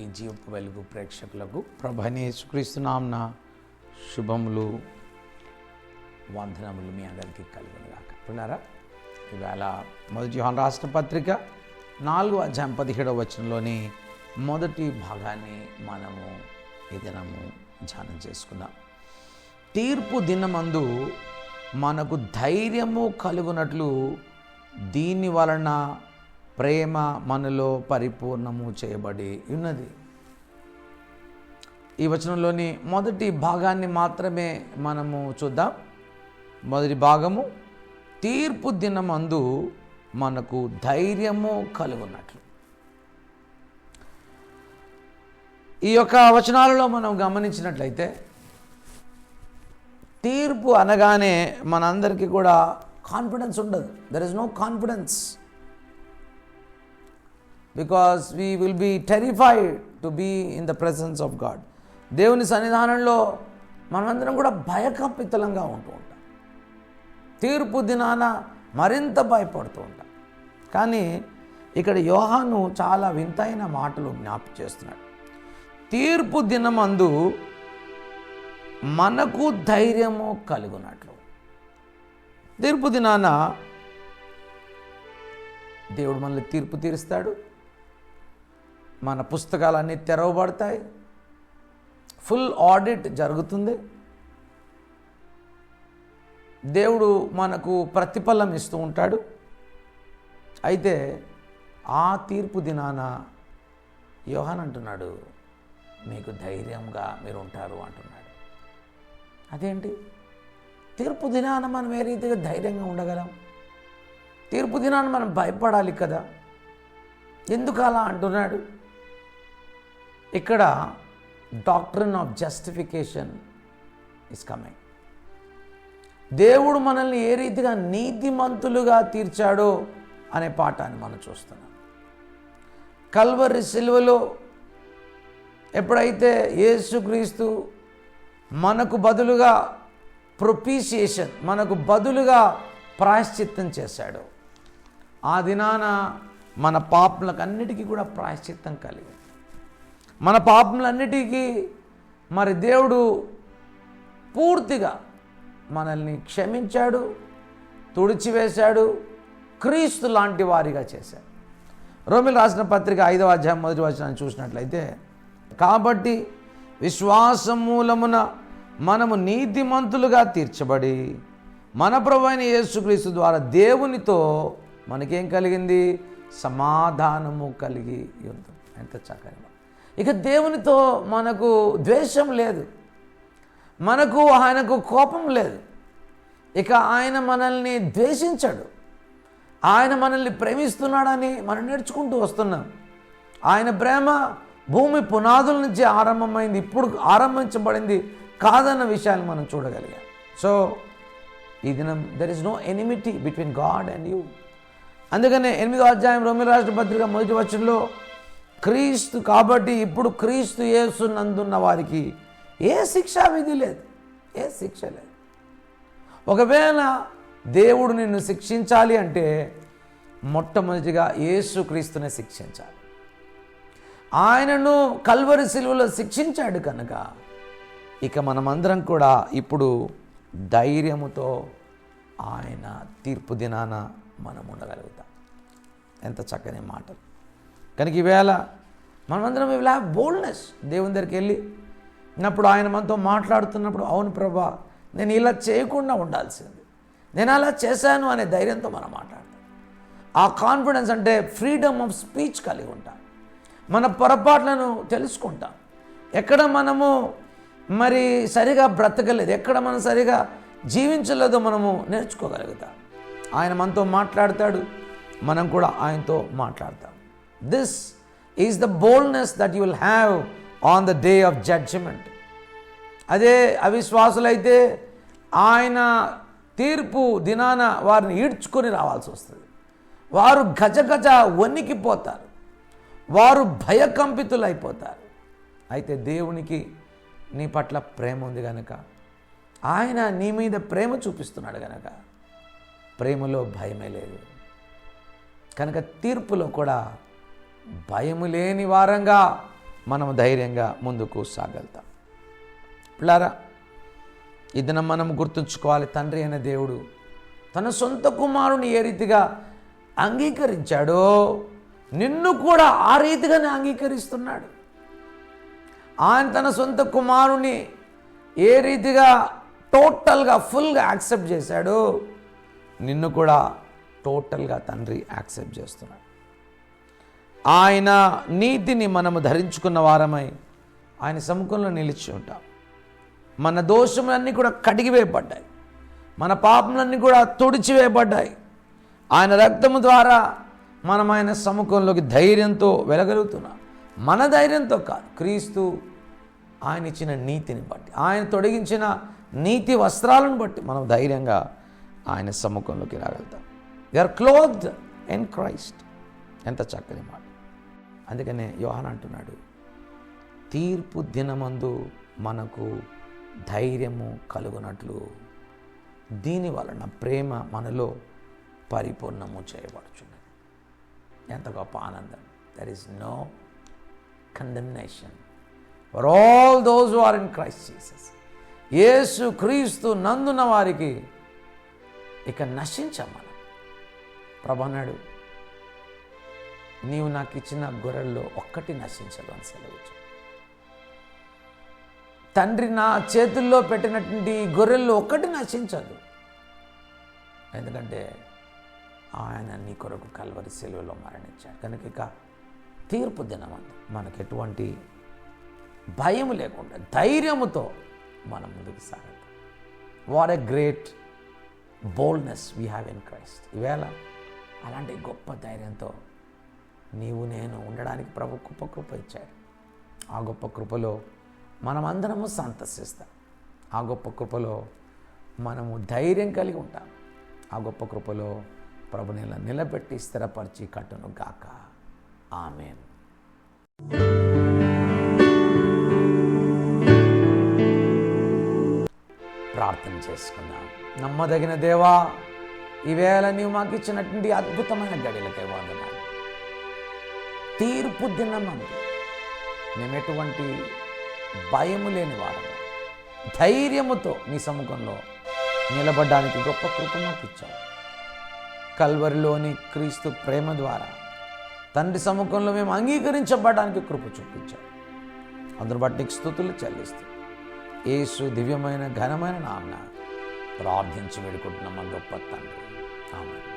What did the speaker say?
TV జీవపు వెలుగు ప్రేక్షకులకు ప్రభని యేసుక్రీస్తునాంన శుభములు. వందనములు మీ అందరికీ కలుగునుగాక. విన్నారా ఇవాళ మొదటి యోహాన్ రాష్ట్ర పత్రిక నాలుగు అధ్యాయం పదిహేడవ వచనంలోని మొదటి భాగాన్ని మనము ఈ దినము ధ్యానం చేసుకుందాం. తీర్పు దినమందు మనకు ధైర్యము కలుగునట్లు దీని వలన ప్రేమ మనలో పరిపూర్ణము చేయబడి ఉన్నది. ఈ వచనంలోని మొదటి భాగాన్ని మాత్రమే మనము చూద్దాం. మొదటి భాగము తీర్పు దినమందు మనకు ధైర్యము కలుగున్నట్లు ఈ యొక్క వచనాలలో మనం గమనించినట్లయితే తీర్పు అనగానే మనందరికీ కూడా కాన్ఫిడెన్స్ ఉండదు. There is no confidence because we will be terrified to be in the presence of God దేవుని సన్నిధానంలో మనమందరం కూడా భయకంపితులంగా ఉంటూ ఉంటాం. తీర్పు దినాన మరింత భయపడుతూ ఉంటాం. కానీ ఇక్కడ యోహాను చాలా వింతైన మాటలు జ్ఞాపి చేస్తున్నాడు. తీర్పు దినమందు మనకు ధైర్యము కలుగునట్లు. తీర్పు దినాన దేవుడు మనల్ని తీర్పు తీరుస్తాడు. మన పుస్తకాలన్నీ తెరవబడతాయి. ఫుల్ ఆడిట్ జరుగుతుంది. దేవుడు మనకు ప్రతిఫలం ఇస్తూ ఉంటాడు. అయితే ఆ తీర్పు దినాన యోహాన్ అంటున్నాడు మీకు ధైర్యంగా మీరు ఉంటారు అంటున్నాడు. అదేంటి? తీర్పు దినాన మనం ఏ రీతిగా ధైర్యంగా ఉండగలం? తీర్పు దినాన మనం భయపడాలి కదా? ఎందుకు అలా అంటున్నాడు? ఇక్కడ doctrine of justification is coming దేవుడు మనల్ని ఏ రీతిగా నీతిమంతులుగా తీర్చాడో అనే పాఠాన్ని మనం చూస్తున్నాం. కల్వరి సిలువలో ఎప్పుడైతే యేసుక్రీస్తు మనకు బదులుగా ప్రొపీసియేషన్ మనకు బదులుగా ప్రాయశ్చిత్తం చేశాడు ఆ దినాన మన పాపలకు అన్నిటికీ కూడా ప్రాయశ్చిత్తం కలిగింది. మన పాపములన్నిటికీ మరి దేవుడు పూర్తిగా మనల్ని క్షమించాడు తుడిచివేశాడు క్రీస్తు లాంటి వారిగా చేశాడు. రోమిల్ రాసిన పత్రిక ఐదవ అధ్యాయం మొదటి వచనాన్ని చూసినట్లయితే కాబట్టి విశ్వాసం మూలమున మనము నీతిమంతులుగా తీర్చబడి మన ప్రభు అయిన యేసుక్రీస్తు ద్వారా దేవునితో మనకేం కలిగింది? సమాధానము కలిగి ఉంది. ఎంత చక్కగా ఇక దేవునితో మనకు ద్వేషం లేదు. మనకు ఆయనకు కోపం లేదు. ఇక ఆయన మనల్ని ద్వేషించాడు. ఆయన మనల్ని ప్రేమిస్తున్నాడని మనం నేర్చుకుంటూ వస్తున్నాం. ఆయన ప్రేమ భూమి పునాదుల నుంచి ఆరంభమైంది ఇప్పుడు ఆరంభించబడింది కాదన్న విషయాన్ని మనం చూడగలిగాం. సో ఈ దినం there is no enmity between God and you అందుకనే ఎనిమిదో అధ్యాయం రోమిల రాష్ట్ర పత్రిక మొదటి వచనంలో క్రీస్తు కాబట్టి ఇప్పుడు క్రీస్తు యేసునందున్న వారికి ఏ శిక్షా విధి లేదు. ఏ శిక్ష లేదు. ఒకవేళ దేవుడు నిన్ను శిక్షించాలి అంటే మొట్టమొదటిగా యేసుక్రీస్తునే శిక్షించాలి. ఆయనను కల్వరి సిలువలో శిక్షించాడు కనుక ఇక మనమందరం కూడా ఇప్పుడు ధైర్యముతో ఆయన తీర్పు దినాన మనం ఉండగలుగుతాం ఎంత చక్కని మాటలు. కనుక ఈవేళ మనమందరం విల్ హ్యావ్ బోల్డ్నెస్ దేవుని దగ్గరికి వెళ్ళి అప్పుడు ఆయన మనతో మాట్లాడుతున్నప్పుడు అవును ప్రభా నేను ఇలా చేయకుండా ఉండాల్సింది. నేను అలా చేశాను అనే ధైర్యంతో మనం మాట్లాడతాం. ఆ కాన్ఫిడెన్స్ అంటే ఫ్రీడమ్ ఆఫ్ స్పీచ్ కలిగి ఉంటాం. మన పొరపాట్లను తెలుసుకుంటాం. ఎక్కడ మనము మరి సరిగా బ్రతకలేదు ఎక్కడ మనం సరిగా జీవించలేదో మనము నేర్చుకోగలుగుతాం. ఆయన మనతో మాట్లాడతాడు మనం కూడా ఆయనతో మాట్లాడతాం. This is the boldness that you will have on the day of judgement అదే అవిశ్వాసులైతే ఆయన తీర్పు దినాన వారిని ఈడ్చుకొని రావాల్సి వస్తుంది. వారు గజగజ వణికిపోతారు. వారు భయకంపితులైపోతారు. అయితే దేవునికి నీ పట్ల ప్రేమ ఉంది కనుక ఆయన నీ మీద ప్రేమ చూపిస్తున్నాడు కనుక ప్రేమలో భయమే లేదు. కనుక తీర్పులో కూడా భయము లేని వారంగా మనం ధైర్యంగా ముందుకు సాగలుగుతాం. పిల్లారా ఇది మనం గుర్తుంచుకోవాలి తండ్రి అయిన దేవుడు తన సొంత కుమారుని ఏ రీతిగా అంగీకరించాడో నిన్ను కూడా ఆ రీతిగానే అంగీకరిస్తున్నాడు. ఆయన తన సొంత కుమారుని ఏ రీతిగా టోటల్గా ఫుల్గా యాక్సెప్ట్ చేశాడో నిన్ను కూడా టోటల్గా తండ్రి యాక్సెప్ట్ చేస్తున్నాడు. ఆయన నీతిని మనము ధరించుకున్న వారమై ఆయన సముఖంలో నిలిచి ఉంటాం. మన దోషములన్నీ కూడా కడిగివేయబడ్డాయి. మన పాపములన్నీ కూడా తుడిచివేయబడ్డాయి. ఆయన రక్తము ద్వారా మనం ఆయన సముఖంలోకి ధైర్యంతో వెళ్ళగలుగుతున్నాం మన ధైర్యంతో కాదు క్రీస్తు ఆయన ఇచ్చిన నీతిని బట్టి ఆయన తొడిగించిన నీతి వస్త్రాలను బట్టి మనం ధైర్యంగా ఆయన సముఖంలోకి రాగలుగుతాం. ఆర్ క్లోత్ ఇన్ క్రైస్ట్ ఎంత చక్కని మాట. అందుకనే యోహాన్ అంటున్నాడు తీర్పు దినమందు మనకు ధైర్యము కలుగునట్లు. దీని వలన ప్రేమ మనలో పరిపూర్ణము చేయబడుచున్నది. ఎంత గొప్ప ఆనందం. There is no condemnation for all those are in Christ Jesus యేసు క్రీస్తు నందున వారికి ఇక నశించాం మనం ప్రభన్నాడు నీవు నాకు ఇచ్చిన గొర్రెల్లో ఒక్కటి నశించదు అని సెలవు తండ్రి నా చేతుల్లో పెట్టినటువంటి గొర్రెల్లో ఒక్కటి నశించదు. ఎందుకంటే ఆయన నీ కొరకు కల్వరి సెలవులో మరణించాడు. కనుక ఇక తీర్పు అంత మనకు ఎటువంటి భయం లేకుండా ధైర్యముతో మనం ముందుకు సాగదు what a great boldness we have in Christ ఈవేళ అలాంటి గొప్ప ధైర్యంతో నీవు నేను ఉండడానికి ప్రభు గొప్ప కృప ఇచ్చాడు. ఆ గొప్ప కృపలో మనమందరము సంతసిస్తాం. ఆ గొప్ప కృపలో మనము ధైర్యం కలిగి ఉంటాం. ఆ గొప్ప కృపలో ప్రభు నిల నిలబెట్టి స్థిరపరిచి కట్టును గాక. ఆమెన్. ప్రార్థన చేసుకుందాం. నమ్మదగిన దేవా ఈవేళ నీవు మాకు ఇచ్చినటువంటి అద్భుతమైన గడిలకే వందనాలు. తీర్పు దినమందు మేము ఎటువంటి భయము లేని వారము. ధైర్యముతో నీ సముఖంలో నిలబడడానికి గొప్ప కృప మాకు ఇచ్చావు. కల్వరిలోని క్రీస్తు ప్రేమ ద్వారా తండ్రి సముఖంలో మేము అంగీకరించబడడానికి కృప చూపించావు. అందరు బట్టి స్థుతులు చెల్లిస్తూ యేసు దివ్యమైన ఘనమైన నాన్న ప్రార్థించి వేడుకుంటున్నాం మా గొప్ప తండ్రి.